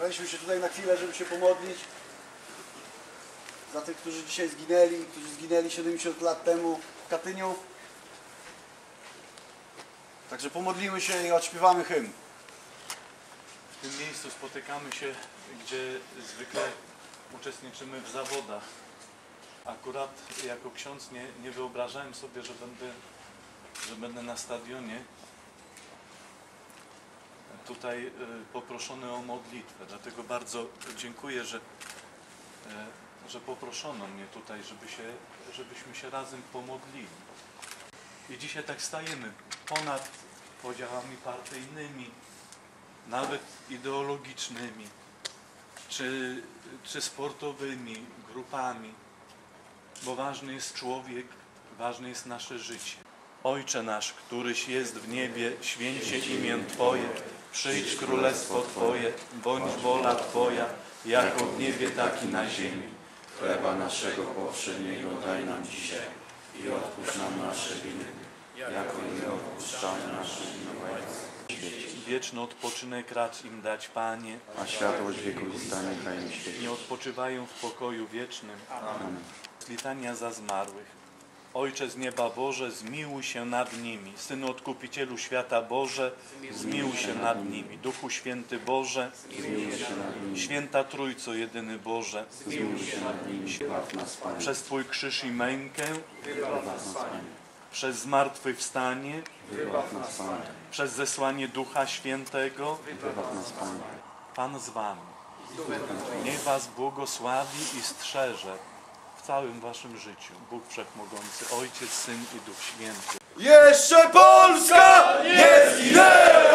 zebraliśmy się tutaj na chwilę, żeby się pomodlić za tych, którzy dzisiaj zginęli, którzy zginęli 70 lat temu w Katyniu. Także pomodlimy się i odśpiewamy hymn. W tym miejscu spotykamy się, gdzie zwykle uczestniczymy w zawodach. Akurat jako ksiądz nie, nie wyobrażałem sobie, że będę, że będę na stadionie tutaj y, poproszony o modlitwę. Dlatego bardzo dziękuję, że, e, że poproszono mnie tutaj, żeby się, żebyśmy się razem pomodlili. I dzisiaj tak stajemy ponad podziałami partyjnymi, nawet ideologicznymi, czy, czy sportowymi grupami, bo ważny jest człowiek, ważne jest nasze życie. Ojcze nasz, któryś jest w niebie, święcie imię Twoje, przyjdź królestwo Twoje, bądź wola Twoja, jako w niebie, tak i na ziemi. Chleba naszego powszedniego daj nam dzisiaj i odpuść nam nasze winy, jako i my odpuszczamy naszym winowajcom. Wieczny odpoczynek racz im dać, Panie, A światłość wiekuista niechaj im świeci. nie odpoczywają w pokoju wiecznym. Amen. Litania za zmarłych. Ojcze z nieba Boże, zmiłuj się nad nimi. Synu Odkupicielu świata Boże, zmiłuj się nad nimi. Duchu Święty Boże, Zmiłuj się nad nimi, Święta Trójco Jedyny Boże, zmiłuj się nad nimi, przez Twój krzyż i mękę, wybaw nas Panie, przez zmartwychwstanie, wybaw nas Panie, przez zesłanie Ducha Świętego, wybaw nas Panie. Pan z Wami. Niech Was błogosławi i strzeże całym Waszym życiu. Bóg Wszechmogący, Ojciec, Syn i Duch Święty. Jeszcze Polska nie zginęła,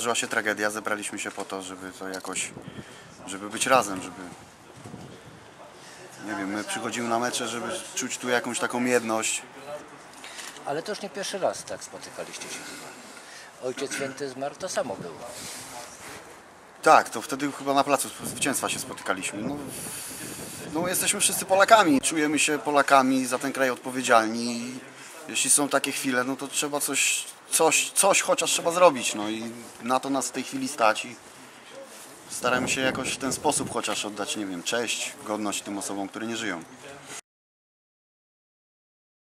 Rano wydarzyła się tragedia, zebraliśmy się po to, żeby to jakoś, żeby być razem, żeby, nie wiem, my przychodzimy na mecze, żeby czuć tu jakąś taką jedność. Ale to już nie pierwszy raz tak spotykaliście się chyba. Ojciec Święty zmarł, to samo było. Tak, to wtedy chyba na placu zwycięstwa się spotykaliśmy. No, no jesteśmy wszyscy Polakami, czujemy się Polakami, za ten kraj odpowiedzialni. Jeśli są takie chwile, no to trzeba coś, coś, coś chociaż trzeba zrobić. No i na to nas w tej chwili stać i staramy się jakoś w ten sposób chociaż oddać, nie wiem, cześć, godność tym osobom, które nie żyją.